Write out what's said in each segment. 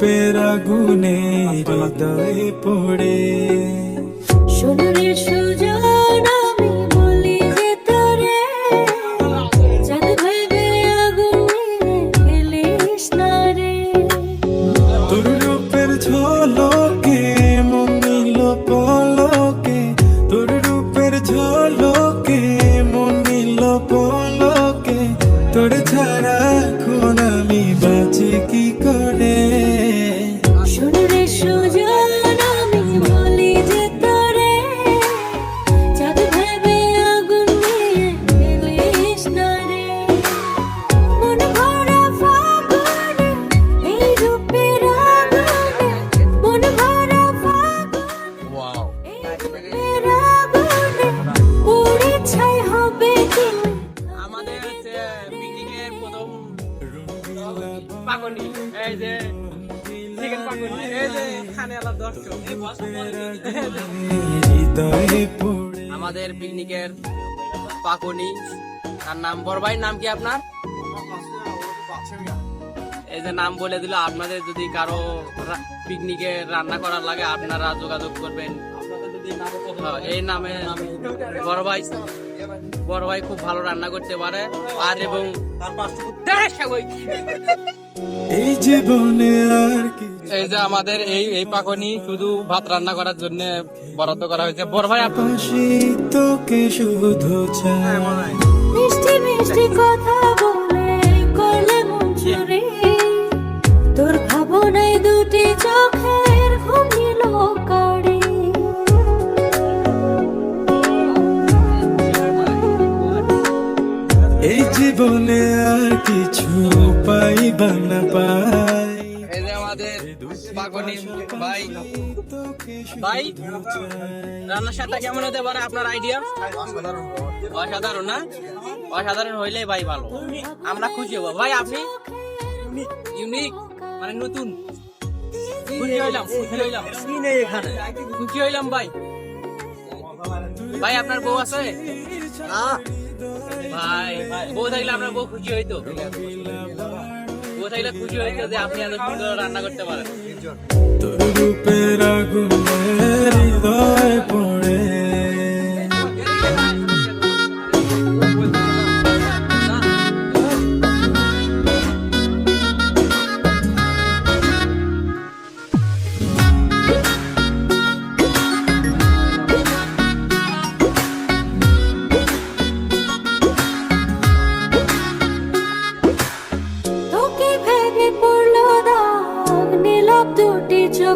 পাপের আগুনে হৃদয়ে পড়ে সোনারের এই যে, চিকেন এই যে খানে দর্শক। আমাদের পিকনিকের পাকনি তার নাম বড় ভাইয়ের নাম কি আপনার? এই যে নাম বলে দিল, আপনাদের যদি কারও পিকনিকে রান্না করার লাগে, আপনারা যোগাযোগ করবেন। এই নামে বড় ভাই বড় ভাই খুব ভালো রান্না করতে পারে। আর এবং এই জীবনে আর কি এই যে আমাদের এই এই পাকনি শুধু ভাত রান্না করার জন্য বরাদ্দ করা হয়েছে। বড় ভাই আপনি পাশে তোকে শুধু চাই মিষ্টি মিষ্টি কথা এই জীবনে আর কিছু পাইবা না পাই। এই যে আমাদের পাকনি ভাই। ভাই রান্নার স্বাদটা কেমন হতে পারে আপনার আইডিয়া অসাধারণ না? অসাধারণ হইলেই ভাই ভালো। আমরা খুশি হব। ভাই আপনি? ইউনিক মানে নতুন। খুশি হইলাম খুশি হইলাম। খুশি হইলাম ভাই। ভাই আপনার বউ আছে? ভাই বউ থাকলে আপনার বউ খুশি হইতো। বউ থাকলে খুশি হইতো যে আপনি এত সুন্দর রান্না করতে পারেন। তোর রূপের আগুন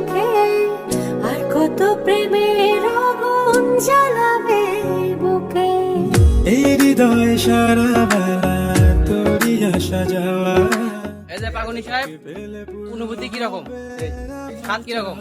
চোখে আর কত প্রেমের আগুন জ্বালাবে বুকে। এই হৃদয় সারা বেলা তোরই আসা যাওয়া এই যে পাগনি সাহেব অনুভূতি কীরকম? স্বাদ কীরকম?